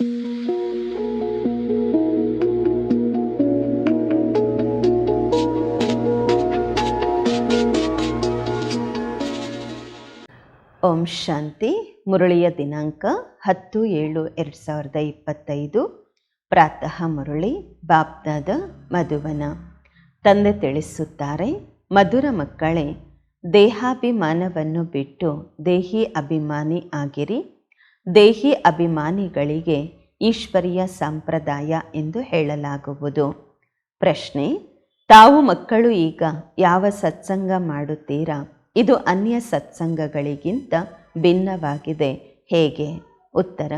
ಓಂ ಶಾಂತಿ, ಮುರಳಿಯ ದಿನಾಂಕ ಹತ್ತು ಏಳು ಎರಡು ಸಾವಿರದ ಇಪ್ಪತ್ತೈದು. ಪ್ರಾತಃ ಮುರಳಿ ಬಾಪ್ದಾದ ಮಧುವನ. ತಂದೆ ತಿಳಿಸುತ್ತಾರೆ, ಮಧುರ ಮಕ್ಕಳೇ, ದೇಹಾಭಿಮಾನವನ್ನು ಬಿಟ್ಟು ದೇಹಿ ಅಭಿಮಾನಿ ಆಗಿರಿ. ದೇಹಿ ಅಭಿಮಾನಿಗಳಿಗೆ ಈಶ್ವರಿಯ ಸಂಪ್ರದಾಯ ಎಂದು ಹೇಳಲಾಗುವುದು. ಪ್ರಶ್ನೆ, ತಾವು ಮಕ್ಕಳು ಈಗ ಯಾವ ಸತ್ಸಂಗ ಮಾಡುತ್ತೀರಾ? ಇದು ಅನ್ಯ ಸತ್ಸಂಗಗಳಿಗಿಂತ ಭಿನ್ನವಾಗಿದೆ. ಹೇಗೆ? ಉತ್ತರ,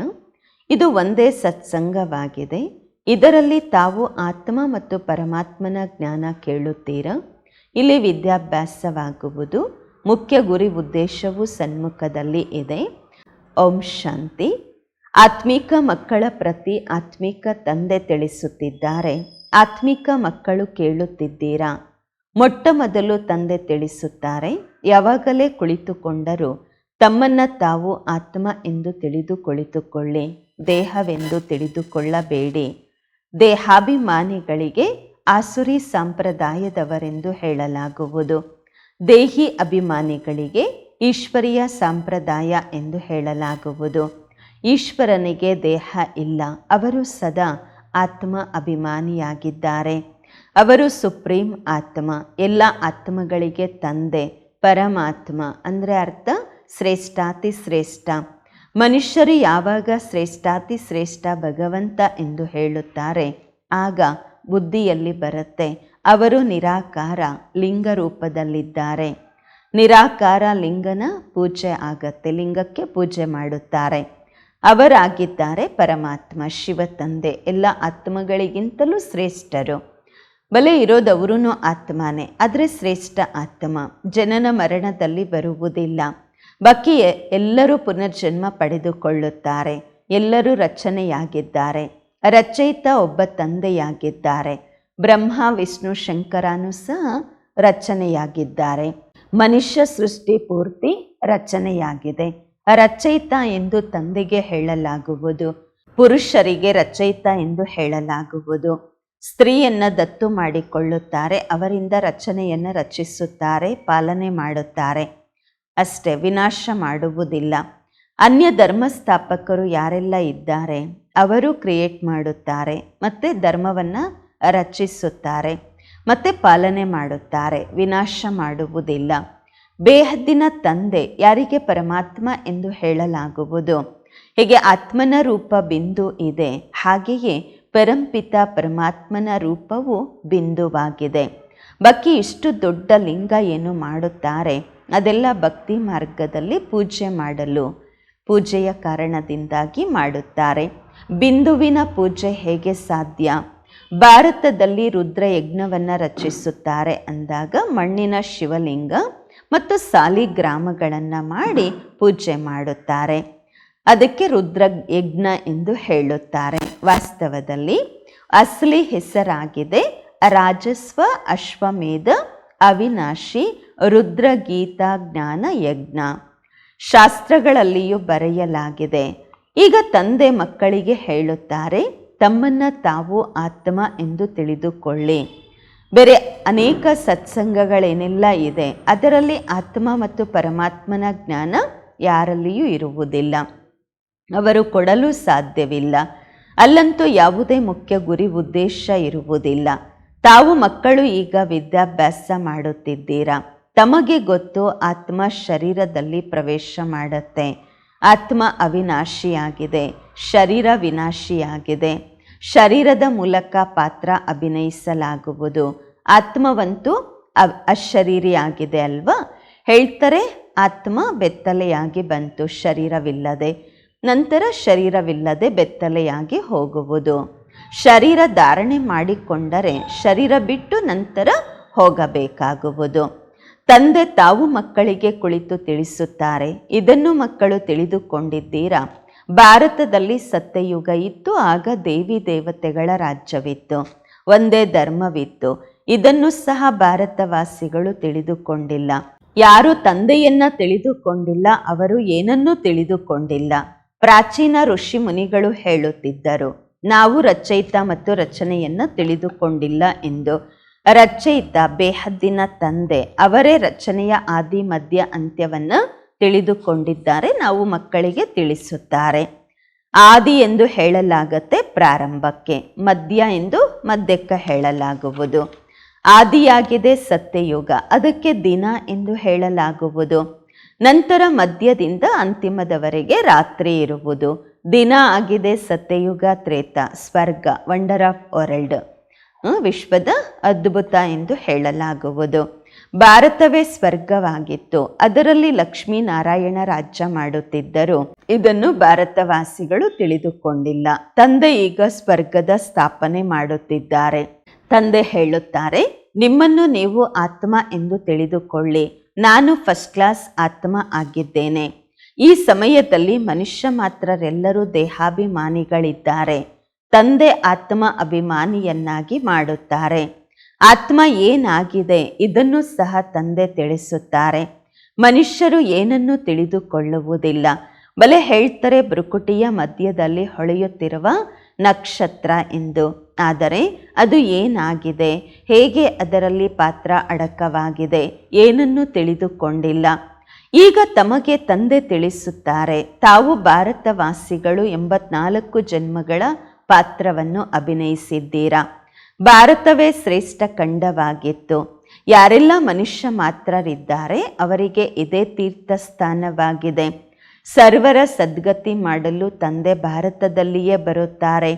ಇದು ಒಂದೇ ಸತ್ಸಂಗವಾಗಿದೆ. ಇದರಲ್ಲಿ ತಾವು ಆತ್ಮ ಮತ್ತು ಪರಮಾತ್ಮನ ಜ್ಞಾನ ಕೇಳುತ್ತೀರಾ? ಇಲ್ಲಿ ವಿದ್ಯಾಭ್ಯಾಸವಾಗುವುದು ಮುಖ್ಯ ಗುರಿ ಉದ್ದೇಶವು ಸನ್ಮುಖದಲ್ಲಿ ಇದೆ. ಓಂ ಶಾಂತಿ. ಆತ್ಮಿಕ ಮಕ್ಕಳ ಪ್ರತಿ ಆತ್ಮಿಕ ತಂದೆ ತಿಳಿಸುತ್ತಿದ್ದಾರೆ. ಆತ್ಮಿಕ ಮಕ್ಕಳು ಕೇಳುತ್ತಿದ್ದೀರಾ? ಮೊಟ್ಟ ಮೊದಲು ತಂದೆ ತಿಳಿಸುತ್ತಾರೆ. ಯಾವಾಗಲೇ ಕುಳಿತುಕೊಂಡರೂ ತಮ್ಮನ್ನ ತಾವು ಆತ್ಮ ಎಂದು ತಿಳಿದು ಕುಳಿತುಕೊಳ್ಳಿ. ದೇಹವೆಂದು ತಿಳಿದುಕೊಳ್ಳಬೇಡಿ. ದೇಹಾಭಿಮಾನಿಗಳಿಗೆ ಆಸುರಿ ಸಂಪ್ರದಾಯದವರೆಂದು ಹೇಳಲಾಗುವುದು. ದೇಹಿ ಅಭಿಮಾನಿಗಳಿಗೆ ಈಶ್ವರೀಯ ಸಂಪ್ರದಾಯ ಎಂದು ಹೇಳಲಾಗುವುದು. ಈಶ್ವರನಿಗೆ ದೇಹ ಇಲ್ಲ. ಅವರು ಸದಾ ಆತ್ಮ ಅಭಿಮಾನಿಯಾಗಿದ್ದಾರೆ. ಅವರು ಸುಪ್ರೀಂ ಆತ್ಮ, ಎಲ್ಲ ಆತ್ಮಗಳಿಗೆ ತಂದೆ, ಪರಮಾತ್ಮ ಅಂದರೆ ಅರ್ಥ ಶ್ರೇಷ್ಠಾತಿ ಶ್ರೇಷ್ಠ. ಮನುಷ್ಯರು ಯಾವಾಗ ಶ್ರೇಷ್ಠಾತಿ ಶ್ರೇಷ್ಠ ಭಗವಂತ ಎಂದು ಹೇಳುತ್ತಾರೆ, ಆಗ ಬುದ್ಧಿಯಲ್ಲಿ ಬರುತ್ತೆ. ಅವರು ನಿರಾಕಾರ ಲಿಂಗ ರೂಪದಲ್ಲಿದ್ದಾರೆ ನಿರಾಕಾರ ಲಿಂಗನ ಪೂಜೆ ಆಗತ್ತೆ, ಲಿಂಗಕ್ಕೆ ಪೂಜೆ ಮಾಡುತ್ತಾರೆ. ಅವರಾಗಿದ್ದಾರೆ ಪರಮಾತ್ಮ, ಶಿವ ತಂದೆ, ಎಲ್ಲ ಆತ್ಮಗಳಿಗಿಂತಲೂ ಶ್ರೇಷ್ಠರು. ಬಲೆ ಇರೋದವರೂ ಆತ್ಮನೇ, ಆದರೆ ಶ್ರೇಷ್ಠ ಆತ್ಮ. ಜನನ ಮರಣದಲ್ಲಿ ಬರುವುದಿಲ್ಲ. ಬಾಕಿ ಎಲ್ಲರೂ ಪುನರ್ಜನ್ಮ ಪಡೆದುಕೊಳ್ಳುತ್ತಾರೆ. ಎಲ್ಲರೂ ರಚನೆಯಾಗಿದ್ದಾರೆ. ರಚಯಿತ ಒಬ್ಬ ತಂದೆಯಾಗಿದ್ದಾರೆ. ಬ್ರಹ್ಮ, ವಿಷ್ಣು, ಶಂಕರನೂ ಸಹ ರಚನೆಯಾಗಿದ್ದಾರೆ. ಮನುಷ್ಯ ಸೃಷ್ಟಿ ಪೂರ್ತಿ ರಚನೆಯಾಗಿದೆ. ರಚಯಿತ ಎಂದು ತಂದೆಗೆ ಹೇಳಲಾಗುವುದು. ಪುರುಷರಿಗೆ ರಚಯಿತ ಎಂದು ಹೇಳಲಾಗುವುದು. ಸ್ತ್ರೀಯನ್ನ ದತ್ತು ಮಾಡಿಕೊಳ್ಳುತ್ತಾರೆ, ಅವರಿಂದ ರಚನೆಯನ್ನು ರಚಿಸುತ್ತಾರೆ, ಪಾಲನೆ ಮಾಡುತ್ತಾರೆ. ಅಷ್ಟೇ, ವಿನಾಶ ಮಾಡುವುದಿಲ್ಲ. ಅನ್ಯ ಧರ್ಮಸ್ಥಾಪಕರು ಯಾರೆಲ್ಲ ಇದ್ದಾರೆ, ಅವರು ಕ್ರಿಯೇಟ್ ಮಾಡುತ್ತಾರೆ, ಮತ್ತು ಧರ್ಮವನ್ನು ರಚಿಸುತ್ತಾರೆ. ಮತ್ತು ಪಾಲನೆ ಮಾಡುತ್ತಾರೆ, ವಿನಾಶ ಮಾಡುವುದಿಲ್ಲ. ಬೇಹದ್ದಿನ ತಂದೆ ಯಾರಿಗೆ ಪರಮಾತ್ಮ ಎಂದು ಹೇಳಲಾಗುವುದು? ಹೀಗೆ ಆತ್ಮನ ರೂಪ ಬಿಂದು ಇದೆ, ಹಾಗೆಯೇ ಪರಂಪಿತ ಪರಮಾತ್ಮನ ರೂಪವು ಬಿಂದುವಾಗಿದೆ. ಬಾಕಿ ಇಷ್ಟು ದೊಡ್ಡ ಲಿಂಗ ಏನು ಮಾಡುತ್ತಾರೆ? ಅದೆಲ್ಲ ಭಕ್ತಿ ಮಾರ್ಗದಲ್ಲಿ ಪೂಜೆ ಮಾಡಲು, ಪೂಜೆಯ ಕಾರಣದಿಂದಾಗಿ ಮಾಡುತ್ತಾರೆ. ಬಿಂದುವಿನ ಪೂಜೆ ಹೇಗೆ ಸಾಧ್ಯ? ಭಾರತದಲ್ಲಿ ರುದ್ರ ಯಜ್ಞವನ್ನು ರಚಿಸುತ್ತಾರೆ ಅಂದಾಗ ಮಣ್ಣಿನ ಶಿವಲಿಂಗ ಮತ್ತು ಸಾಲಿಗ್ರಾಮಗಳನ್ನು ಮಾಡಿ ಪೂಜೆ ಮಾಡುತ್ತಾರೆ. ಅದಕ್ಕೆ ರುದ್ರ ಯಜ್ಞ ಎಂದು ಹೇಳುತ್ತಾರೆ. ವಾಸ್ತವದಲ್ಲಿ ಅಸಲಿ ಹೆಸರಾಗಿದೆ. ರಾಜಸ್ವ, ಅಶ್ವಮೇಧ, ಅವಿನಾಶಿ, ರುದ್ರಗೀತಾ ಜ್ಞಾನ ಯಜ್ಞ. ಶಾಸ್ತ್ರಗಳಲ್ಲಿಯೂ ಬರೆಯಲಾಗಿದೆ. ಈಗ ತಂದೆ ಮಕ್ಕಳಿಗೆ ಹೇಳುತ್ತಾರೆ. ತಮ್ಮನ್ನ ತಾವು ಆತ್ಮ ಎಂದು ತಿಳಿದುಕೊಳ್ಳಿ. ಬೇರೆ ಅನೇಕ ಸತ್ಸಂಗಗಳೇನೆಲ್ಲ ಇದೆ, ಅದರಲ್ಲಿ ಆತ್ಮ ಮತ್ತು ಪರಮಾತ್ಮನ ಜ್ಞಾನ ಯಾರಲ್ಲಿಯೂ ಇರುವುದಿಲ್ಲ. ಅವರು ಕೊಡಲು ಸಾಧ್ಯವಿಲ್ಲ. ಅಲ್ಲಂತೂ ಯಾವುದೇ ಮುಖ್ಯ ಗುರಿ ಉದ್ದೇಶ ಇರುವುದಿಲ್ಲ. ತಾವು ಮಕ್ಕಳು ಈಗ ವಿದ್ಯಾಭ್ಯಾಸ ಮಾಡುತ್ತಿದ್ದೀರಾ? ತಮಗೆ ಗೊತ್ತು ಆತ್ಮ ಶರೀರದಲ್ಲಿ ಪ್ರವೇಶ ಮಾಡುತ್ತೆ. ಆತ್ಮ ಅವಿನಾಶಿಯಾಗಿದೆ, ಶರೀರ ವಿನಾಶಿಯಾಗಿದೆ. ಶರೀರದ ಮೂಲಕ ಪಾತ್ರ ಅಭಿನಯಿಸಲಾಗುವುದು. ಆತ್ಮವಂತೂ ಅಶರೀರಿಯಾಗಿದೆ ಅಲ್ವಾ? ಹೇಳ್ತಾರೆ, ಆತ್ಮ ಬೆತ್ತಲೆಯಾಗಿ ಬಂತು, ಶರೀರವಿಲ್ಲದೆ. ನಂತರ ಶರೀರವಿಲ್ಲದೆ ಬೆತ್ತಲೆಯಾಗಿ ಹೋಗುವುದು. ಶರೀರ ಧಾರಣೆ ಮಾಡಿಕೊಂಡರೆ ಶರೀರ ಬಿಟ್ಟು ನಂತರ ಹೋಗಬೇಕಾಗುವುದು. ತಂದೆ ತಾವು ಮಕ್ಕಳಿಗೆ ಕುಳಿತು ತಿಳಿಸುತ್ತಾರೆ. ಇದನ್ನು ಮಕ್ಕಳು ತಿಳಿದುಕೊಂಡಿದ್ದೀರಾ? ಭಾರತದಲ್ಲಿ ಸತ್ಯಯುಗ ಇತ್ತು, ಆಗ ದೇವಿ ದೇವತೆಗಳ ರಾಜ್ಯವಿತ್ತು, ಒಂದೇ ಧರ್ಮವಿತ್ತು. ಇದನ್ನು ಸಹ ಭಾರತವಾಸಿಗಳು ತಿಳಿದುಕೊಂಡಿಲ್ಲ. ಯಾರು ತಂದೆಯನ್ನ ತಿಳಿದುಕೊಂಡಿಲ್ಲ, ಅವರು ಏನನ್ನೂ ತಿಳಿದುಕೊಂಡಿಲ್ಲ. ಪ್ರಾಚೀನ ಋಷಿ ಮುನಿಗಳು ಹೇಳುತ್ತಿದ್ದರು, ನಾವು ರಚಯಿತ ಮತ್ತು ರಚನೆಯನ್ನು ತಿಳಿದುಕೊಂಡಿಲ್ಲ ಎಂದು. ರಚಯಿತ, ಬೇಹದ್ದಿನ ತಂದೆ, ಅವರೇ ರಚನೆಯ ಆದಿ ಮಧ್ಯ ಅಂತ್ಯವನ್ನು ತಿಳಿದುಕೊಂಡಿದ್ದಾರೆ, ನಾವು ಮಕ್ಕಳಿಗೆ ತಿಳಿಸುತ್ತಾರೆ. ಆದಿ ಎಂದು ಹೇಳಲಾಗತ್ತೆ ಪ್ರಾರಂಭಕ್ಕೆ, ಮಧ್ಯ ಎಂದು ಮಧ್ಯಕ್ಕೆ ಹೇಳಲಾಗುವುದು. ಆದಿಯಾಗಿದೆ ಸತ್ಯಯುಗ, ಅದಕ್ಕೆ ದಿನ ಎಂದು ಹೇಳಲಾಗುವುದು. ನಂತರ ಮಧ್ಯದಿಂದ ಅಂತಿಮದವರೆಗೆ ರಾತ್ರಿ ಇರುವುದು. ದಿನ ಆಗಿದೆ ಸತ್ಯಯುಗ, ತ್ರೇತ, ಸ್ವರ್ಗ ವಂಡರ್ ಆಫ್ ವರ್ಲ್ಡ್ ವಿಶ್ವದ ಅದ್ಭುತ ಎಂದು ಹೇಳಲಾಗುವುದು. ಭಾರತವೇ ಸ್ವರ್ಗವಾಗಿತ್ತು. ಅದರಲ್ಲಿ ಲಕ್ಷ್ಮೀನಾರಾಯಣ ರಾಜ್ಯ ಮಾಡುತ್ತಿದ್ದರು. ಇದನ್ನು ಭಾರತವಾಸಿಗಳು ತಿಳಿದುಕೊಂಡಿಲ್ಲ. ತಂದೆ ಈಗ ಸ್ವರ್ಗದ ಸ್ಥಾಪನೆ ಮಾಡುತ್ತಿದ್ದಾರೆ. ತಂದೆ ಹೇಳುತ್ತಾರೆ, ನಿಮ್ಮನ್ನು ನೀವು ಆತ್ಮ ಎಂದು ತಿಳಿದುಕೊಳ್ಳಿ. ನಾನು ಫಸ್ಟ್ ಕ್ಲಾಸ್ ಆತ್ಮ ಆಗಿದ್ದೇನೆ. ಈ ಸಮಯದಲ್ಲಿ ಮನುಷ್ಯ ಮಾತ್ರರೆಲ್ಲರೂ ದೇಹಾಭಿಮಾನಿಗಳಿದ್ದಾರೆ. ತಂದೆ ಆತ್ಮ ಅಭಿಮಾನಿಯನ್ನಾಗಿ ಮಾಡುತ್ತಾರೆ. ಆತ್ಮ ಏನಾಗಿದೆ ಇದನ್ನು ಸಹ ತಂದೆ ತಿಳಿಸುತ್ತಾರೆ. ಮನುಷ್ಯರು ಏನನ್ನು ತಿಳಿದುಕೊಳ್ಳುವುದಿಲ್ಲ. ಬಲೆ ಹೇಳ್ತಾರೆ ಬೃಕುಟಿಯ ಮಧ್ಯದಲ್ಲಿ ಹೊಳೆಯುತ್ತಿರುವ ನಕ್ಷತ್ರ ಎಂದು. ಆದರೆ ಅದು ಏನಾಗಿದೆ? ಹೇಗೆ ಅದರಲ್ಲಿ ಪಾತ್ರ ಅಡಕವಾಗಿದೆ? ಏನನ್ನು ತಿಳಿದುಕೊಂಡಿಲ್ಲ. ಈಗ ತಮಗೆ ತಂದೆ ತಿಳಿಸುತ್ತಾರೆ. ತಾವು ಭಾರತವಾಸಿಗಳು ಎಂಬತ್ನಾಲ್ಕು ಜನ್ಮಗಳ ಪಾತ್ರವನ್ನು ಅಭಿನಯಿಸಿದ್ದೀರಾ? ಭಾರತವೇ ಶ್ರೇಷ್ಠ ಖಂಡವಾಗಿತ್ತು. ಯಾರೆಲ್ಲ ಮನುಷ್ಯ ಮಾತ್ರರಿದ್ದಾರೆ, ಅವರಿಗೆ ಇದೇ ತೀರ್ಥಸ್ಥಾನವಾಗಿದೆ. ಸರ್ವರ ಸದ್ಗತಿ ಮಾಡಲು ತಂದೆ ಭಾರತದಲ್ಲಿಯೇ ಬರುತ್ತಾರೆ.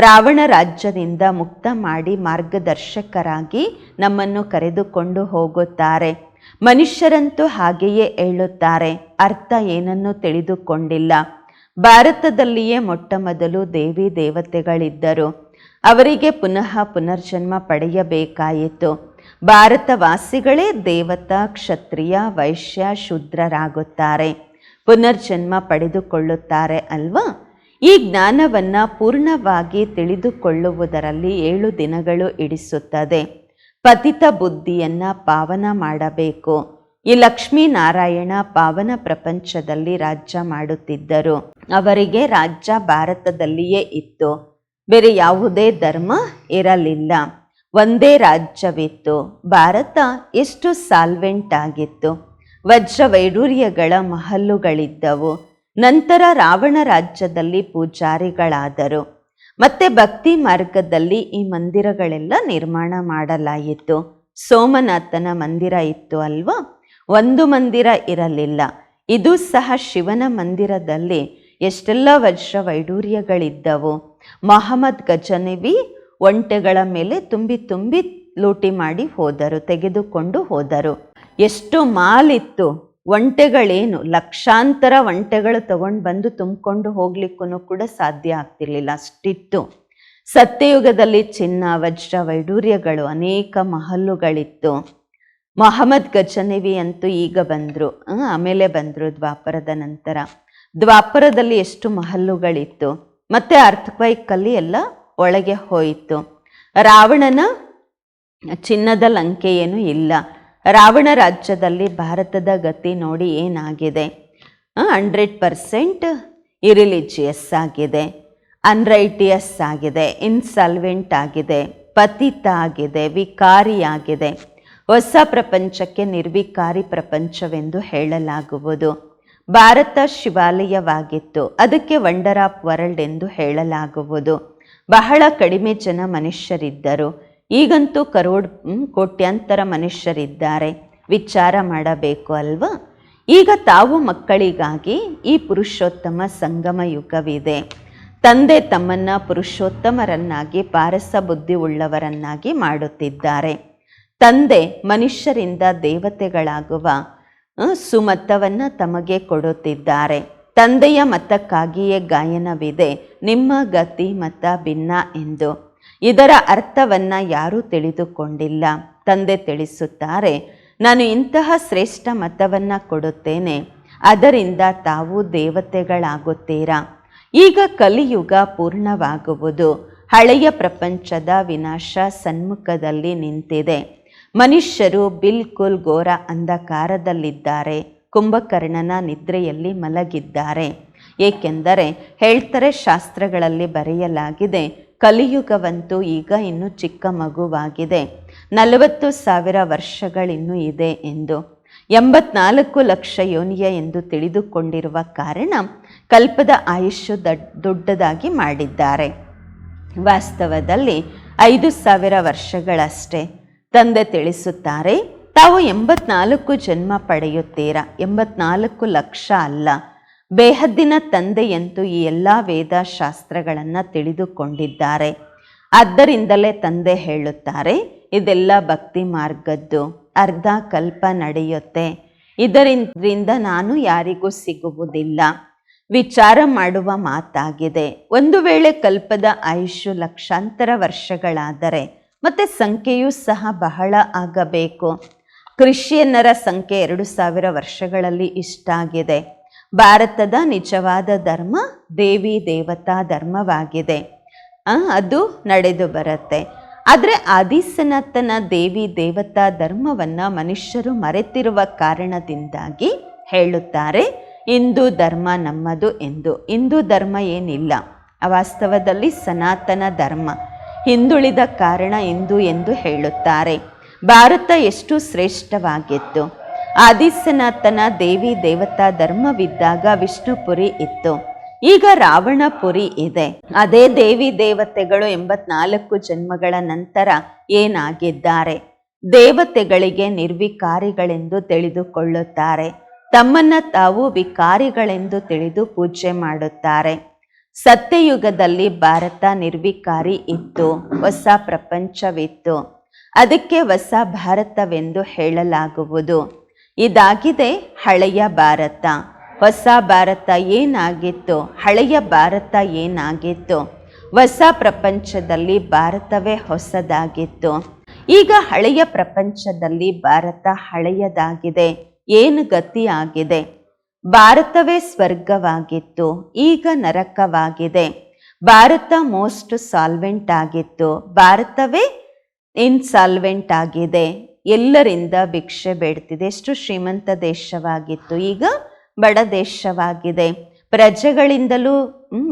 ರಾವಣ ರಾಜ್ಯದಿಂದ ಮುಕ್ತ ಮಾಡಿ ಮಾರ್ಗದರ್ಶಕರಾಗಿ ನಮ್ಮನ್ನು ಕರೆದುಕೊಂಡು ಹೋಗುತ್ತಾರೆ. ಮನುಷ್ಯರಂತೂ ಹಾಗೆಯೇ ಹೇಳುತ್ತಾರೆ. ಅರ್ಥ ಏನನ್ನೂ ತಿಳಿದುಕೊಂಡಿಲ್ಲ. ಭಾರತದಲ್ಲಿಯೇ ಮೊಟ್ಟ ಮೊದಲು ದೇವಿ ದೇವತೆಗಳಿದ್ದರು. ಅವರಿಗೆ ಪುನಃ ಪುನರ್ಜನ್ಮ ಪಡೆಯಬೇಕಾಯಿತು. ಭಾರತವಾಸಿಗಳೇ ದೇವತಾ, ಕ್ಷತ್ರಿಯ, ವೈಶ್ಯ, ಶೂದ್ರರಾಗುತ್ತಾರೆ. ಪುನರ್ಜನ್ಮ ಪಡೆದುಕೊಳ್ಳುತ್ತಾರೆ ಅಲ್ವಾ? ಈ ಜ್ಞಾನವನ್ನು ಪೂರ್ಣವಾಗಿ ತಿಳಿದುಕೊಳ್ಳುವುದರಲ್ಲಿ ಏಳು ದಿನಗಳು ಇಡಿಸುತ್ತದೆ. ಪತಿತ ಬುದ್ಧಿಯನ್ನು ಪಾವನ ಮಾಡಬೇಕು. ಈ ಲಕ್ಷ್ಮೀನಾರಾಯಣ ಪಾವನ ಪ್ರಪಂಚದಲ್ಲಿ ರಾಜ್ಯ ಮಾಡುತ್ತಿದ್ದರು. ಅವರಿಗೆ ರಾಜ್ಯ ಭಾರತದಲ್ಲಿಯೇ ಇತ್ತು. ಬೇರೆ ಯಾವುದೇ ಧರ್ಮ ಇರಲಿಲ್ಲ. ಒಂದೇ ರಾಜ್ಯವಿತ್ತು. ಭಾರತ ಎಷ್ಟು ಸಾಲ್ವೆಂಟ್ ಆಗಿತ್ತು. ವಜ್ರ ವೈಡೂರ್ಯಗಳ ಮಹಲ್ಲುಗಳಿದ್ದವು. ನಂತರ ರಾವಣ ರಾಜ್ಯದಲ್ಲಿ ಪೂಜಾರಿಗಳಾದರು. ಮತ್ತೆ ಭಕ್ತಿ ಮಾರ್ಗದಲ್ಲಿ ಈ ಮಂದಿರಗಳೆಲ್ಲ ನಿರ್ಮಾಣ ಮಾಡಲಾಯಿತು. ಸೋಮನಾಥನ ಮಂದಿರ ಇತ್ತು ಅಲ್ವಾ? ಒಂದು ಮಂದಿರ ಇರಲಿಲ್ಲ. ಇದು ಸಹ ಶಿವನ ಮಂದಿರದಲ್ಲಿ ಎಷ್ಟೆಲ್ಲ ವಜ್ರ ವೈಡೂರ್ಯಗಳಿದ್ದವು ಮೊಹಮ್ಮದ್ ಗಜನವಿ ಒಂಟೆಗಳ ಮೇಲೆ ತುಂಬಿ ತುಂಬಿ ಲೂಟಿ ಮಾಡಿ ಹೋದರು, ತೆಗೆದುಕೊಂಡು ಹೋದರು. ಎಷ್ಟು ಮಾಲಿತ್ತು. ಒಂಟೆಗಳೇನು? ಲಕ್ಷಾಂತರ ಒಂಟೆಗಳು ತಗೊಂಡು ಬಂದು ತುಂಬಿಕೊಂಡು ಹೋಗ್ಲಿಕ್ಕೂ ಕೂಡ ಸಾಧ್ಯ ಆಗ್ತಿರ್ಲಿಲ್ಲ. ಅಷ್ಟಿತ್ತು. ಸತ್ಯಯುಗದಲ್ಲಿ ಚಿನ್ನ, ವಜ್ರ, ವೈಡೂರ್ಯಗಳು ಅನೇಕ ಮಹಲ್ಲುಗಳಿತ್ತು. ಮೊಹಮ್ಮದ್ ಗಜನವಿ ಅಂತೂ ಈಗ ಬಂದರು ಆಮೇಲೆ ಬಂದರು ದ್ವಾಪರದ ನಂತರ. ದ್ವಾಪರದಲ್ಲಿ ಎಷ್ಟು ಮಹಲ್ಲುಗಳಿತ್ತು. ಮತ್ತೆ ಅರ್ಥಕ್ವೈಕಲ್ಲಿ ಎಲ್ಲ ಒಳಗೆ ಹೋಯಿತು. ರಾವಣನ ಚಿನ್ನದ ಲಂಕೆ ಏನು ಇಲ್ಲ. ರಾವಣ ರಾಜ್ಯದಲ್ಲಿ ಭಾರತದ ಗತಿ ನೋಡಿ ಏನಾಗಿದೆ? ಹಂಡ್ರೆಡ್ ಪರ್ಸೆಂಟ್ ಇರಿಲಿಜಿಯಸ್ ಆಗಿದೆ. ಅನ್ರೈಟಿಯಸ್ ಆಗಿದೆ. ಇನ್ಸಲ್ವೆಂಟ್ ಆಗಿದೆ. ಪತಿತ ಆಗಿದೆ. ವಿಕಾರಿಯಾಗಿದೆ. ಹೊಸ ಪ್ರಪಂಚಕ್ಕೆ ನಿರ್ವಿಕಾರಿ ಪ್ರಪಂಚವೆಂದು ಹೇಳಲಾಗುವುದು. ಭಾರತ ಶಿವಾಲಯವಾಗಿತ್ತು. ಅದಕ್ಕೆ ವಂಡರ್ ಆಫ್ ವರ್ಲ್ಡ್ ಎಂದು ಹೇಳಲಾಗುವುದು. ಬಹಳ ಕಡಿಮೆ ಜನ ಮನುಷ್ಯರಿದ್ದರು. ಈಗಂತೂ ಕರೋಡ್ ಕೋಟ್ಯಾಂತರ ಮನುಷ್ಯರಿದ್ದಾರೆ. ವಿಚಾರ ಮಾಡಬೇಕು ಅಲ್ವಾ? ಈಗ ತಾವು ಮಕ್ಕಳಿಗಾಗಿ ಈ ಪುರುಷೋತ್ತಮ ಸಂಗಮ ಯುಗವಿದೆ. ತಂದೆ ತಮ್ಮನ್ನ ಪುರುಷೋತ್ತಮರನ್ನಾಗಿ ಪಾರಸ ಬುದ್ಧಿ ಉಳ್ಳವರನ್ನಾಗಿ ಮಾಡುತ್ತಿದ್ದಾರೆ. ತಂದೆ ಮನುಷ್ಯರಿಂದ ದೇವತೆಗಳಾಗುವ ಸುಮತವನ್ನ ತಮಗೆ ಕೊಡುತ್ತಿದ್ದಾರೆ. ತಂದೆಯ ಮತಕ್ಕಾಗಿಯೇ ಗಾಯನವಿದೆ, ನಿಮ್ಮ ಗತಿ ಮತ ಭಿನ್ನ ಎಂದು. ಇದರ ಅರ್ಥವನ್ನು ಯಾರೂ ತಿಳಿದುಕೊಂಡಿಲ್ಲ. ತಂದೆ ತಿಳಿಸುತ್ತಾರೆ, ನಾನು ಇಂತಹ ಶ್ರೇಷ್ಠ ಮತವನ್ನು ಕೊಡುತ್ತೇನೆ, ಅದರಿಂದ ತಾವು ದೇವತೆಗಳಾಗುತ್ತೀರಾ? ಈಗ ಕಲಿಯುಗ ಪೂರ್ಣವಾಗುವುದು, ಹಳೆಯ ಪ್ರಪಂಚದ ವಿನಾಶ ಸನ್ಮುಖದಲ್ಲಿ ನಿಂತಿದೆ. ಮನುಷ್ಯರು ಬಿಲ್ಕುಲ್ ಘೋರ ಅಂಧಕಾರದಲ್ಲಿದ್ದಾರೆ. ಕುಂಭಕರ್ಣನ ನಿದ್ರೆಯಲ್ಲಿ ಮಲಗಿದ್ದಾರೆ. ಏಕೆಂದರೆ ಹೇಳ್ತಾರೆ ಶಾಸ್ತ್ರಗಳಲ್ಲಿ ಬರೆಯಲಾಗಿದೆ, ಕಲಿಯುಗವಂತೂ ಈಗ ಇನ್ನು ಚಿಕ್ಕ ಮಗುವಾಗಿದೆ. ನಲವತ್ತು ಸಾವಿರ ವರ್ಷಗಳಿನ್ನೂ ಇದೆ ಎಂದು. ಎಂಬತ್ನಾಲ್ಕು ಲಕ್ಷ ಯೋನಿಯ ಎಂದು ತಿಳಿದುಕೊಂಡಿರುವ ಕಾರಣ ಕಲ್ಪದ ಆಯುಷ್ಯ ದಡ್, ದೊಡ್ಡದಾಗಿ ಮಾಡಿದ್ದಾರೆ. ವಾಸ್ತವದಲ್ಲಿ ಐದು ಸಾವಿರ ವರ್ಷಗಳಷ್ಟೇ. ತಂದೆ ತಿಳಿಸುತ್ತಾರೆ, ತಾವು ಎಂಬತ್ನಾಲ್ಕು ಜನ್ಮ ಪಡೆಯುತ್ತೀರಾ? ಎಂಬತ್ನಾಲ್ಕು ಲಕ್ಷ ಅಲ್ಲ. ಬೇಹದ್ದಿನ ತಂದೆಯಂತೂ ಈ ಎಲ್ಲ ವೇದ ಶಾಸ್ತ್ರಗಳನ್ನು ತಿಳಿದುಕೊಂಡಿದ್ದಾರೆ. ಆದ್ದರಿಂದಲೇ ತಂದೆ ಹೇಳುತ್ತಾರೆ, ಇದೆಲ್ಲ ಭಕ್ತಿ ಮಾರ್ಗದ್ದು. ಅರ್ಧ ಕಲ್ಪ ನಡೆಯುತ್ತೆ. ಇದರಿಂದ ನಾನು ಯಾರಿಗೂ ಸಿಗುವುದಿಲ್ಲ. ವಿಚಾರ ಮಾಡುವ ಮಾತಾಗಿದೆ. ಒಂದು ವೇಳೆ ಕಲ್ಪದ ಆಯುಷ್ಯು ಲಕ್ಷಾಂತರ ವರ್ಷಗಳಾದರೆ ಮತ್ತೆ ಸಂಖ್ಯೆಯೂ ಸಹ ಬಹಳ ಆಗಬೇಕು. ಕ್ರಿಶ್ಚಿಯನ್ನರ ಸಂಖ್ಯೆ ಎರಡು ಸಾವಿರ ವರ್ಷಗಳಲ್ಲಿ ಇಷ್ಟಾಗಿದೆ ಭಾರತದ ನಿಜವಾದ ಧರ್ಮ ದೇವಿ ದೇವತಾ ಧರ್ಮವಾಗಿದೆ. ಅದು ನಡೆದು ಬರುತ್ತೆ. ಆದರೆ ಆದಿಸನಾತನ ದೇವಿ ದೇವತಾ ಧರ್ಮವನ್ನು ಮನುಷ್ಯರು ಮರೆತಿರುವ ಕಾರಣದಿಂದಾಗಿ ಹೇಳುತ್ತಾರೆ, ಹಿಂದೂ ಧರ್ಮ ನಮ್ಮದು ಎಂದು. ಹಿಂದೂ ಧರ್ಮ ಏನಿಲ್ಲ. ವಾಸ್ತವದಲ್ಲಿ ಸನಾತನ ಧರ್ಮ. ಹಿಂದುಳಿದ ಕಾರಣ ಎಂದು ಎಂದು ಹೇಳುತ್ತಾರೆ. ಭಾರತ ಎಷ್ಟು ಶ್ರೇಷ್ಠವಾಗಿತ್ತು? ಆದಿಸನಾಥನ ದೇವಿ ದೇವತಾ ಧರ್ಮವಿದ್ದಾಗ ವಿಷ್ಣುಪುರಿ ಇತ್ತು. ಈಗ ರಾವಣಪುರಿ ಇದೆ. ಅದೇ ದೇವಿ ದೇವತೆಗಳು ಎಂಬತ್ನಾಲ್ಕು ಜನ್ಮಗಳ ನಂತರ ಏನಾಗಿದ್ದಾರೆ? ದೇವತೆಗಳಿಗೆ ನಿರ್ವಿಕಾರಿಗಳೆಂದು ತಿಳಿದುಕೊಳ್ಳುತ್ತಾರೆ. ತಮ್ಮನ್ನ ತಾವು ವಿಕಾರಿಗಳೆಂದು ತಿಳಿದು ಪೂಜೆ ಮಾಡುತ್ತಾರೆ. ಸತ್ಯಯುಗದಲ್ಲಿ ಭಾರತ ನಿರ್ವಿಕಾರಿ ಇತ್ತು, ಹೊಸ ಪ್ರಪಂಚವಿತ್ತು. ಅದಕ್ಕೆ ಹೊಸ ಭಾರತವೆಂದು ಹೇಳಲಾಗುವುದು. ಇದಾಗಿದೆ ಹಳೆಯ ಭಾರತ. ಹೊಸ ಭಾರತ ಏನಾಗಿತ್ತು? ಹಳೆಯ ಭಾರತ ಏನಾಗಿತ್ತು? ಹೊಸ ಪ್ರಪಂಚದಲ್ಲಿ ಭಾರತವೇ ಹೊಸದಾಗಿತ್ತು. ಈಗ ಹಳೆಯ ಪ್ರಪಂಚದಲ್ಲಿ ಭಾರತ ಹಳೆಯದಾಗಿದೆ. ಏನು ಗತಿಯಾಗಿದೆ ಭಾರತವೇ ಸ್ವರ್ಗವಾಗಿತ್ತು, ಈಗ ನರಕವಾಗಿದೆ. ಭಾರತ ಮೋಸ್ಟ್ ಸಾಲ್ವೆಂಟ್ ಆಗಿತ್ತು, ಭಾರತವೇ ಇನ್ಸಾಲ್ವೆಂಟ್ ಆಗಿದೆ. ಎಲ್ಲರಿಂದ ಭಿಕ್ಷೆ ಬೇಡ್ತಿದೆ. ಎಷ್ಟು ಶ್ರೀಮಂತ ದೇಶವಾಗಿತ್ತು, ಈಗ ಬಡ ದೇಶವಾಗಿದೆ. ಪ್ರಜೆಗಳಿಂದಲೂ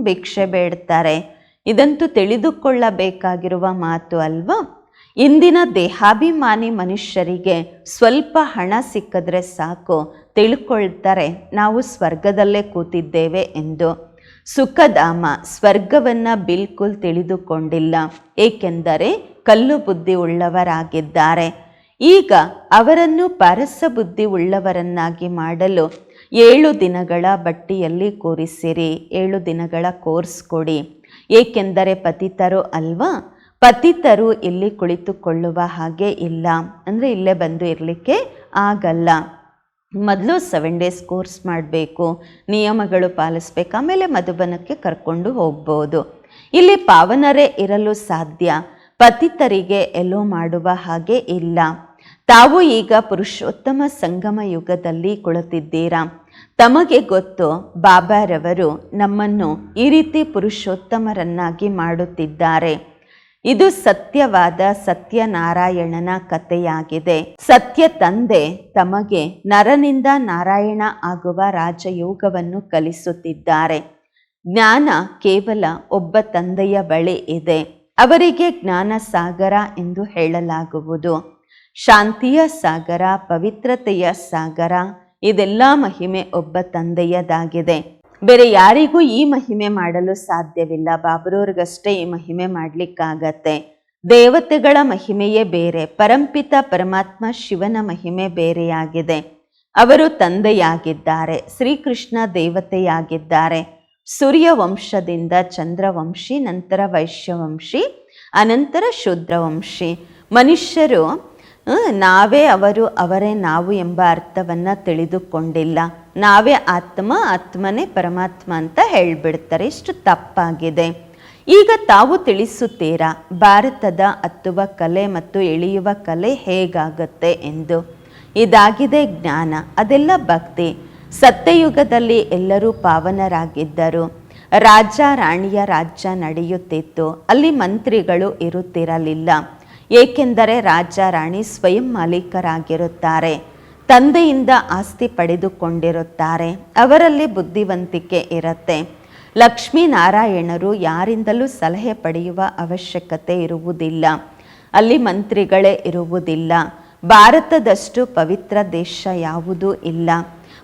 ಭಿಕ್ಷೆ ಬೇಡ್ತಾರೆ. ಇದಂತೂ ತಿಳಿದುಕೊಳ್ಳಬೇಕಾಗಿರುವ ಮಾತು ಅಲ್ವಾ? ಇಂದಿನ ದೇಹಾಭಿಮಾನಿ ಮನುಷ್ಯರಿಗೆ ಸ್ವಲ್ಪ ಹಣ ಸಿಕ್ಕಿದ್ರೆ ಸಾಕು, ತಿಳ್ಕೊಳ್ತಾರೆ, ನಾವು ಸ್ವರ್ಗದಲ್ಲೇ ಕೂತಿದ್ದೇವೆ ಎಂದು. ಸುಖಧಾಮ ಸ್ವರ್ಗವನ್ನು ಬಿಲ್ಕುಲ್ ತಿಳಿದುಕೊಂಡಿಲ್ಲ, ಏಕೆಂದರೆ ಕಲ್ಲು ಬುದ್ಧಿ ಉಳ್ಳವರಾಗಿದ್ದಾರೆ. ಈಗ ಅವರನ್ನು ಪರಸ ಬುದ್ಧಿ ಉಳ್ಳವರನ್ನಾಗಿ ಮಾಡಲು ಏಳು ದಿನಗಳ ಬಟ್ಟಿಯಲ್ಲಿ ಕೂರಿಸಿರಿ, ಏಳು ದಿನಗಳ ಕೋರ್ಸ್ ಕೊಡಿ. ಏಕೆಂದರೆ ಪತಿತರು ಅಲ್ವಾ? ಪತಿತರು ಇಲ್ಲಿ ಕುಳಿತುಕೊಳ್ಳುವ ಹಾಗೆ ಇಲ್ಲ. ಅಂದರೆ ಇಲ್ಲೇ ಬಂದು ಇರಲಿಕ್ಕೆ ಆಗಲ್ಲ. ಮೊದಲು ಸೆವೆನ್ ಡೇಸ್ ಕೋರ್ಸ್ ಮಾಡಬೇಕು, ನಿಯಮಗಳು ಪಾಲಿಸ್ಬೇಕು, ಆಮೇಲೆ ಮಧುಬನಕ್ಕೆ ಕರ್ಕೊಂಡು ಹೋಗ್ಬೋದು. ಇಲ್ಲಿ ಪಾವನರೇ ಇರಲು ಸಾಧ್ಯ, ಪತಿತರಿಗೆ ಎಲ್ಲೋ ಮಾಡುವ ಹಾಗೆ ಇಲ್ಲ. ತಾವು ಈಗ ಪುರುಷೋತ್ತಮ ಸಂಗಮ ಯುಗದಲ್ಲಿ ಕುಳಿತಿದ್ದೀರಾ? ತಮಗೆ ಗೊತ್ತು, ಬಾಬಾರವರು ನಮ್ಮನ್ನು ಈ ರೀತಿ ಪುರುಷೋತ್ತಮರನ್ನಾಗಿ ಮಾಡುತ್ತಿದ್ದಾರೆ. ಇದು ಸತ್ಯವಾದ ಸತ್ಯನಾರಾಯಣನ ಕಥೆಯಾಗಿದೆ. ಸತ್ಯ ತಂದೆ ತಮಗೆ ನರನಿಂದ ನಾರಾಯಣ ಆಗುವ ರಾಜಯೋಗವನ್ನು ಕಲಿಸುತ್ತಿದ್ದಾರೆ. ಜ್ಞಾನ ಕೇವಲ ಒಬ್ಬ ತಂದೆಯ ಬಳಿ ಇದೆ. ಅವರಿಗೆ ಜ್ಞಾನ ಸಾಗರ ಎಂದು ಹೇಳಲಾಗುವುದು. ಶಾಂತಿಯ ಸಾಗರ, ಪವಿತ್ರತೆಯ ಸಾಗರ, ಇದೆಲ್ಲ ಮಹಿಮೆ ಒಬ್ಬ ತಂದೆಯದಾಗಿದೆ. ಬೇರೆ ಯಾರಿಗೂ ಈ ಮಹಿಮೆ ಮಾಡಲು ಸಾಧ್ಯವಿಲ್ಲ. ಬಾಬರವ್ರಿಗಷ್ಟೇ ಈ ಮಹಿಮೆ ಮಾಡಲಿಕ್ಕಾಗತ್ತೆ. ದೇವತೆಗಳ ಮಹಿಮೆಯೇ ಬೇರೆ, ಪರಂಪಿತ ಪರಮಾತ್ಮ ಶಿವನ ಮಹಿಮೆ ಬೇರೆಯಾಗಿದೆ. ಅವರು ತಂದೆಯಾಗಿದ್ದಾರೆ, ಶ್ರೀಕೃಷ್ಣ ದೇವತೆಯಾಗಿದ್ದಾರೆ. ಸೂರ್ಯ ವಂಶದಿಂದ ಚಂದ್ರವಂಶಿ, ನಂತರ ವೈಶ್ಯವಂಶಿ, ಅನಂತರ ಶೂದ್ರವಂಶಿ. ಮನುಷ್ಯರು ನಾವೇ ಅವರು, ಅವರೇ ನಾವು ಎಂಬ ಅರ್ಥವನ್ನು ತಿಳಿದುಕೊಂಡಿಲ್ಲ. ನಾವೇ ಆತ್ಮ, ಆತ್ಮನೇ ಪರಮಾತ್ಮ ಅಂತ ಹೇಳಿಬಿಡ್ತಾರೆ. ಇಷ್ಟು ತಪ್ಪಾಗಿದೆ. ಈಗ ತಾವು ತಿಳಿಸುತ್ತೀರಾ, ಭಾರತದ ಹತ್ತುವ ಕಲೆ ಮತ್ತು ಎಳೆಯುವ ಕಲೆ ಹೇಗಾಗತ್ತೆ ಎಂದು? ಇದಾಗಿದೆ ಜ್ಞಾನ, ಅದೆಲ್ಲ ಭಕ್ತಿ. ಸತ್ಯಯುಗದಲ್ಲಿ ಎಲ್ಲರೂ ಪಾವನರಾಗಿದ್ದರು. ರಾಜ ರಾಣಿಯ ರಾಜ್ಯ ನಡೆಯುತ್ತಿತ್ತು. ಅಲ್ಲಿ ಮಂತ್ರಿಗಳು ಇರುತ್ತಿರಲಿಲ್ಲ. ಏಕೆಂದರೆ ರಾಜ ರಾಣಿ ಸ್ವಯಂ ಮಾಲೀಕರಾಗಿರುತ್ತಾರೆ. ತಂದೆಯಿಂದ ಆಸ್ತಿ ಪಡೆದುಕೊಂಡಿರುತ್ತಾರೆ. ಅವರಲ್ಲಿ ಬುದ್ಧಿವಂತಿಕೆ ಇರುತ್ತೆ. ಲಕ್ಷ್ಮೀನಾರಾಯಣರು ಯಾರಿಂದಲೂ ಸಲಹೆ ಪಡೆಯುವ ಅವಶ್ಯಕತೆ ಇರುವುದಿಲ್ಲ. ಅಲ್ಲಿ ಮಂತ್ರಿಗಳೇ ಇರುವುದಿಲ್ಲ. ಭಾರತದಷ್ಟು ಪವಿತ್ರ ದೇಶ ಯಾವುದೂ ಇಲ್ಲ.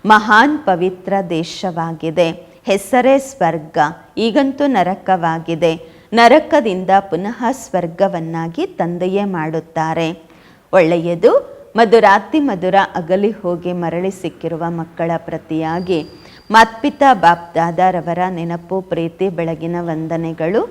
ಮಹಾನ್ ಪವಿತ್ರ ದೇಶವಾಗಿದೆ. ಹೆಸರೇ ಸ್ವರ್ಗ. ಈಗಂತೂ ನರಕವಾಗಿದೆ. ನರಕದಿಂದ ಪುನಃ ಸ್ವರ್ಗವನ್ನಾಗಿ ತಂದೆಯೇ ಮಾಡುತ್ತಾರೆ. ಒಳ್ಳೆಯದು ಮಧುರಾತಿ ಮಧುರ ಅಗಲಿ ಹೋಗಿ ಮರಳಿ ಸಿಕ್ಕಿರುವ ಮಕ್ಕಳ ಪ್ರತಿಯಾಗಿ ಮಾತ್ಪಿತಾ ಬಾಪ್ದಾದಾರವರ ನೆನಪು, ಪ್ರೀತಿ, ಬೆಳಗಿನ ವಂದನೆಗಳು,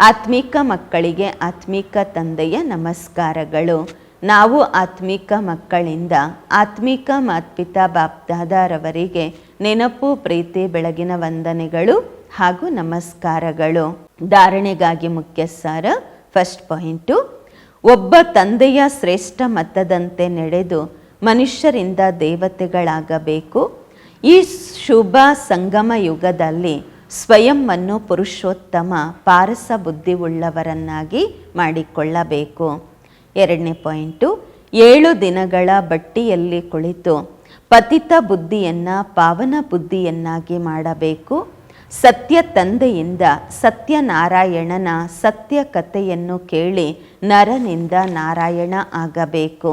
ಆತ್ಮೀಕ ಮಕ್ಕಳಿಗೆ ಆತ್ಮೀಕ ತಂದೆಯ ನಮಸ್ಕಾರಗಳು. ನಾವು ಆತ್ಮೀಕ ಮಕ್ಕಳಿಂದ ಆತ್ಮೀಕ ಮಾತ್ಪಿತಾ ಬಾಪ್ದಾದಾರವರಿಗೆ ನೆನಪು, ಪ್ರೀತಿ, ಬೆಳಗಿನ ವಂದನೆಗಳು ಹಾಗೂ ನಮಸ್ಕಾರಗಳು. ಧಾರಣೆಗಾಗಿ ಮುಖ್ಯ ಸಾರ ಫಸ್ಟ್ ಪಾಯಿಂಟು ಒಬ್ಬ ತಂದೆಯ ಶ್ರೇಷ್ಠ ಮತದಂತೆ ನಡೆದು ಮನುಷ್ಯರಿಂದ ದೇವತೆಗಳಾಗಬೇಕು. ಈ ಶುಭ ಸಂಗಮ ಯುಗದಲ್ಲಿ ಸ್ವಯಂವನ್ನು ಪುರುಷೋತ್ತಮ, ಪಾರಸ ಬುದ್ಧಿವುಳ್ಳವರನ್ನಾಗಿ ಮಾಡಿಕೊಳ್ಳಬೇಕು. ಎರಡನೇ ಪಾಯಿಂಟು ಏಳು ದಿನಗಳ ಬಟ್ಟಿಯಲ್ಲಿ ಕುಳಿತು ಪತಿತ ಬುದ್ಧಿಯನ್ನು, ಪಾವನ ಬುದ್ಧಿಯನ್ನಾಗಿ ಮಾಡಬೇಕು. ಸತ್ಯ ತಂದೆಯಿಂದ ಸತ್ಯನಾರಾಯಣನ ಸತ್ಯ ಕಥೆಯನ್ನು ಕೇಳಿ ನರನಿಂದ ನಾರಾಯಣ ಆಗಬೇಕು.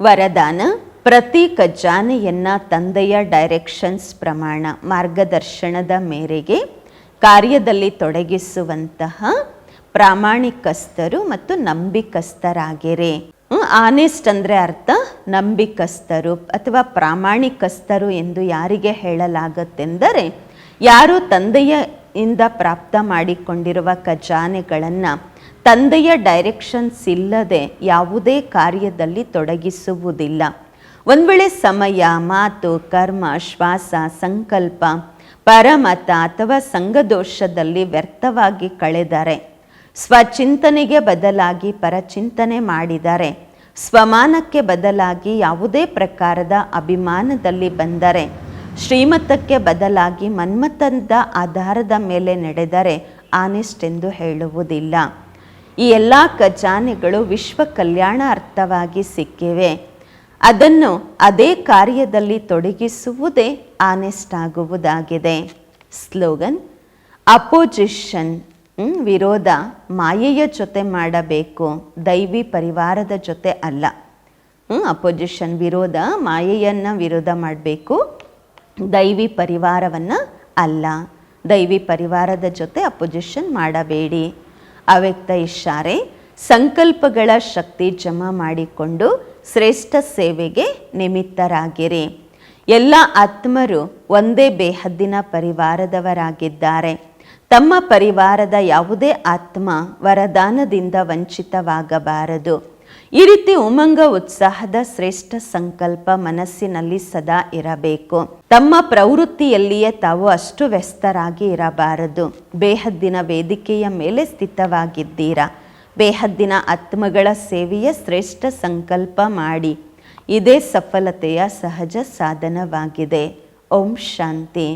ವರದಾನ ಪ್ರತಿ ಖಜಾನೆಯನ್ನ ತಂದೆಯ ಡೈರೆಕ್ಷನ್ಸ್ ಪ್ರಮಾಣ ಮಾರ್ಗದರ್ಶನದ ಮೇರೆಗೆ ಕಾರ್ಯದಲ್ಲಿ ತೊಡಗಿಸುವಂತಹ ಪ್ರಾಮಾಣಿಕಸ್ಥರು ಮತ್ತು ನಂಬಿಕಸ್ಥರಾಗಿರಿ. ಆನೆಸ್ಟ್ ಅಂದರೆ ಅರ್ಥ, ನಂಬಿಕಸ್ಥರು ಅಥವಾ ಪ್ರಾಮಾಣಿಕಸ್ಥರು ಎಂದು ಯಾರಿಗೆ ಹೇಳಲಾಗುತ್ತೆಂದರೆ ಯಾರು ತಂದೆಯ ಇಂದ ಪ್ರಾಪ್ತ ಮಾಡಿಕೊಂಡಿರುವ ಖಜಾನೆಗಳನ್ನು ತಂದೆಯ ಡೈರೆಕ್ಷನ್ಸ್ ಇಲ್ಲದೆ ಯಾವುದೇ ಕಾರ್ಯದಲ್ಲಿ ತೊಡಗಿಸುವುದಿಲ್ಲ. ಒಂದು ವೇಳೆ ಸಮಯ, ಮಾತು, ಕರ್ಮ, ಶ್ವಾಸ, ಸಂಕಲ್ಪ, ಪರಮತ ಅಥವಾ ಸಂಘದೋಷದಲ್ಲಿ ವ್ಯರ್ಥವಾಗಿ ಕಳೆದರೆ, ಸ್ವಚಿಂತನೆಗೆ ಬದಲಾಗಿ ಪರಚಿಂತನೆ ಮಾಡಿದರೆ, ಸ್ವಮಾನಕ್ಕೆ ಬದಲಾಗಿ ಯಾವುದೇ ಪ್ರಕಾರದ ಅಭಿಮಾನದಲ್ಲಿ ಬಂದರೆ ಶ್ರೀಮತಕ್ಕೆ ಬದಲಾಗಿ ಮನ್ಮಥದ ಆಧಾರದ ಮೇಲೆ ನಡೆದರೆ ಆನೆಸ್ಟ್ ಎಂದು ಹೇಳುವುದಿಲ್ಲ. ಈ ಎಲ್ಲ ಖಜಾನೆಗಳು ವಿಶ್ವ ಕಲ್ಯಾಣ ಅರ್ಥವಾಗಿ ಸಿಕ್ಕಿವೆ. ಅದನ್ನು ಅದೇ ಕಾರ್ಯದಲ್ಲಿ ತೊಡಗಿಸುವುದೇ ಆನೆಸ್ಟ್ ಆಗುವುದಾಗಿದೆ. ಸ್ಲೋಗನ್ ಅಪೋಜಿಷನ್ ವಿರೋಧ ಮಾಯೆಯ ಜೊತೆ ಮಾಡಬೇಕು, ದೈವಿ ಪರಿವಾರದ ಜೊತೆ ಅಲ್ಲ. ಅಪೋಜಿಷನ್ ವಿರೋಧ ಮಾಯೆಯನ್ನು ವಿರೋಧ ಮಾಡಬೇಕು ದೈವಿ ಪರಿವಾರವನ್ನು ಅಲ್ಲ. ದೈವಿ ಪರಿವಾರದ ಜೊತೆ ಅಪೋಸಿಷನ್ ಮಾಡಬೇಡಿ. ಅವ್ಯಕ್ತ ಇಶಾರೆ ಸಂಕಲ್ಪಗಳ ಶಕ್ತಿ ಜಮಾ ಮಾಡಿಕೊಂಡು ಶ್ರೇಷ್ಠ ಸೇವೆಗೆ ನಿಮಿತ್ತರಾಗಿರಿ. ಎಲ್ಲ ಆತ್ಮರು ಒಂದೇ ಬೇಹದ್ದಿನ ಪರಿವಾರದವರಾಗಿದ್ದಾರೆ. ತಮ್ಮ ಪರಿವಾರದ ಯಾವುದೇ ಆತ್ಮ ವರದಾನದಿಂದ ವಂಚಿತವಾಗಬಾರದು. ಈ ರೀತಿ ಉಮಂಗ ಉತ್ಸಾಹದ ಶ್ರೇಷ್ಠ ಸಂಕಲ್ಪ ಮನಸ್ಸಿನಲ್ಲಿ ಸದಾ ಇರಬೇಕು. ತಮ್ಮ ಪ್ರವೃತ್ತಿಯಲ್ಲಿಯೇ ತಾವು ಅಷ್ಟು ವ್ಯಸ್ತರಾಗಿ ಇರಬಾರದು. ಬೇಹದ್ದಿನ ವೇದಿಕೆಯ ಮೇಲೆ ಸ್ಥಿತವಾಗಿದ್ದೀರಾ? ಬೇಹದ್ದಿನ ಆತ್ಮಗಳ ಸೇವೆಯ ಶ್ರೇಷ್ಠ ಸಂಕಲ್ಪ ಮಾಡಿ. ಇದೇ ಸಫಲತೆಯ ಸಹಜ ಸಾಧನವಾಗಿದೆ. ಓಂ ಶಾಂತಿ.